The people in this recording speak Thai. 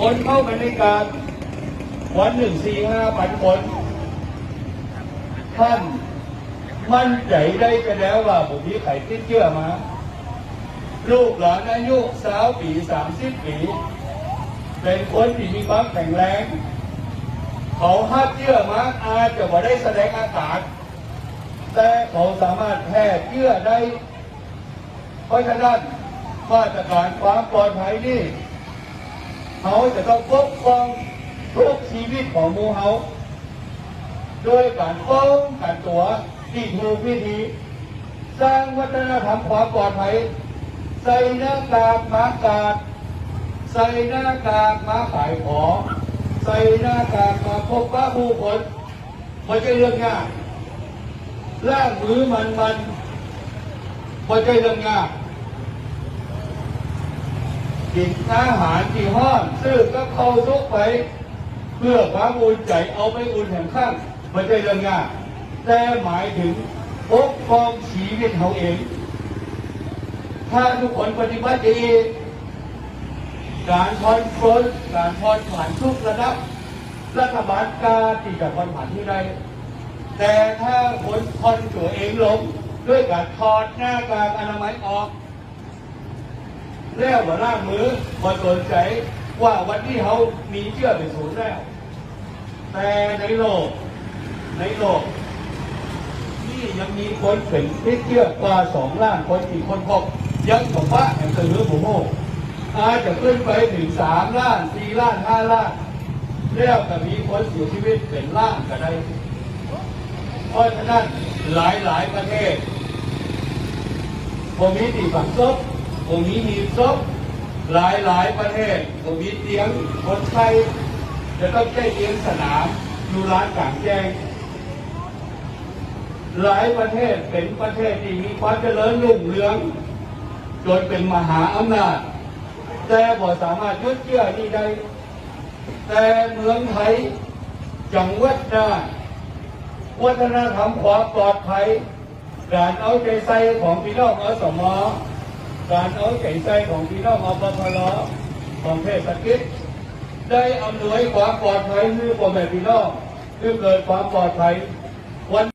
คนเข้าบรรยากาศวันหนึ่งสี่ห้าพันคนท่านมั่นใจได้กันแล้วว่าผมมีไข่ติดเชื้อมา ลูกหลานอายุสาวปีสามสิบปี เป็นคนที่มีความแข็งแรง เขาห้าเชื้อมาอาจจะว่าได้แสดงอาการแต่เขาสามารถแพร่เชื้อได้ เพราะฉะนั้นมาตรการความปลอดภัยนี่ เขาจะต้องปกป้องทุกชีวิตของมูเขาด้วยการป้องกันตัวที่ถูกวิธีสร้างวัฒนธรรมความปลอดภัย ใส่หน้ากากมากาดใส่หน้ากากมาขายของใส่หน้ากากมาพบปะผู้คนม่ใช่เรื่องง่ายล้างมือมันมันม่ใช่เรื่องง่าย กินอาหารที่ห้อนซื้อก็เข้าซุกไป เพื่อความอุ่นใจเอาไปอุ่นแห่งข้างไม่ใช่เรื่องง่ายแต่หมายถึงปกป้องชีวิตเขาเอง ถ้าทุกคนปฏิบัติดีการผ่อนปลนการผ่อนผันทุกระดับรัฐบาลกล้าที่จะผ่อนผันที่ใดแต่ถ้าคนผ่อนตัวเองลงด้วยการถอดหน้ากากอนามัยออก แล้วมาล่ามือมาสนใจว่าวันนี้เขามีเชื่อเป็นศูนย์แล้ว แต่ในโลก ในโลกนี่ยังมีคนเป็นติดเชื้อกว่าสองล้านคนกี่คนพบยังบอกว่าแห่งตือผมโมอาจจะขึ้นไปถึงสามล้านสี่ล้านห้าล้านแล้วก็มีคนเสียชีวิตเป็นล้านก็ได้เพราะฉะนั้นหลายหลายๆประเทศผมมีตีฝังศพ ผมมีหีบศพหลายหลายประเทศผมมีเตียงคนไข้จะต้องใช้เตียงสนามอยู่ร้านกลางแจ้ง หลายประเทศเป็นประเทศที่มีความเจริญรุ่งเรือง จนเป็นมหาอำนาจ แต่บ่สามารถยึดเชื่อนี้ได้ แต่เมืองไทยจังหวัดน่านวัฒนธรรมความปลอดภัยการเอาใจใส่ของพี่น้องอสม การเอาใจใส่ของพี่น้องอปพลของเทศกิจได้อำนวยความปลอดภัยให้พ่อแม่พี่น้องเพื่อเกิดความปลอดภัยวัน